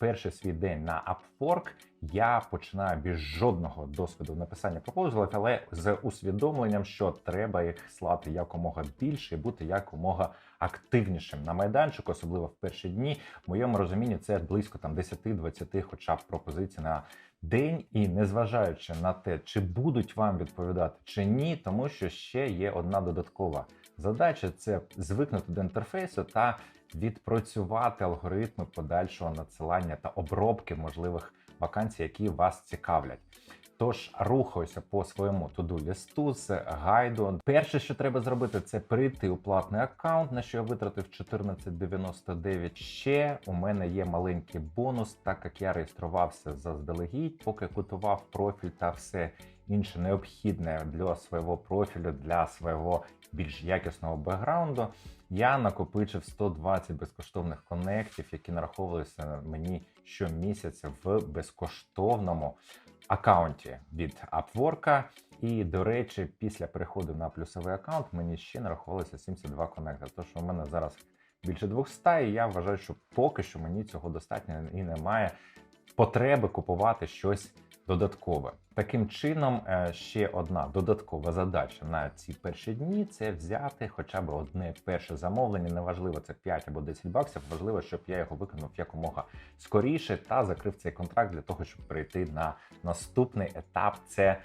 перший свій день на Upwork я починаю без жодного досвіду написання пропозалів, але з усвідомленням, що треба їх слати якомога більше і бути якомога активнішим на майданчику, особливо в перші дні. В моєму розумінні це близько там 10-20 хоча б пропозицій на день, і незважаючи на те, чи будуть вам відповідати чи ні, тому що ще є одна додаткова задача це звикнути до інтерфейсу та відпрацювати алгоритми подальшого надсилання та обробки можливих вакансій, які вас цікавлять. Тож рухаюся по своєму туду лісту з гайду. Перше, що треба зробити, це прийти у платний аккаунт, на що я витратив 14,99. Ще у мене є маленький бонус, так як я реєструвався заздалегідь, поки готував профіль та все інше необхідне для свого профілю, для свого більш якісного бекграунду. Я накопичив 120 безкоштовних коннектів, які нараховувалися мені щомісяця в безкоштовному аккаунті від Upwork. І, до речі, після переходу на плюсовий аккаунт мені ще нарахувалося 72 коннекти. Тож у мене зараз більше 200, і я вважаю, що поки що мені цього достатньо і немає потреби купувати щось додаткове. Таким чином, е, ще одна додаткова задача на ці перші дні це взяти хоча б одне перше замовлення. Неважливо, це 5 або 10 баксів. Важливо, щоб я його виконав якомога скоріше та закрив цей контракт для того, щоб перейти на наступний етап. Це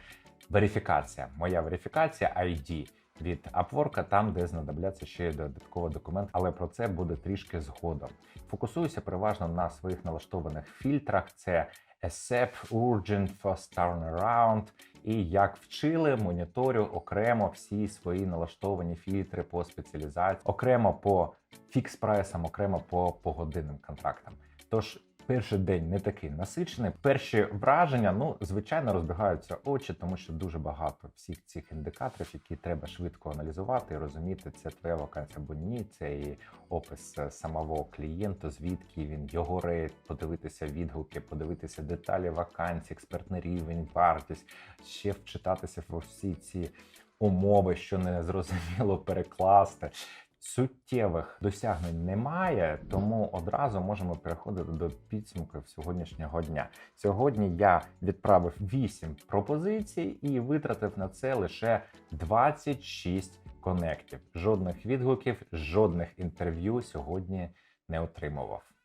верифікація. Моя верифікація ID від Upwork, там, де знадобляться ще додатковий документ, але про це буде трішки згодом. Фокусуюся переважно на своїх налаштованих фільтрах. Це ASAP, Urgent, Fast Turnaround. І як вчили, моніторю окремо всі свої налаштовані фільтри по спеціалізації, окремо по фікс прайсам, окремо по погодинним контрактам. Тож перший день не такий насичений. Перші враження, ну звичайно, розбігаються очі, тому що дуже багато всіх цих індикаторів, які треба швидко аналізувати і розуміти, це твоя вакансія або ні. Це і опис е, самого клієнта, звідки він, його рейд, подивитися відгуки, подивитися деталі вакансій, експертний рівень, вартість, ще вчитатися в всі ці умови, що не зрозуміло перекласти. Суттєвих досягнень немає, тому одразу можемо переходити до підсумків сьогоднішнього дня. Сьогодні я відправив 8 пропозицій і витратив на це лише 26 конектів. Жодних відгуків, жодних інтерв'ю сьогодні не отримував.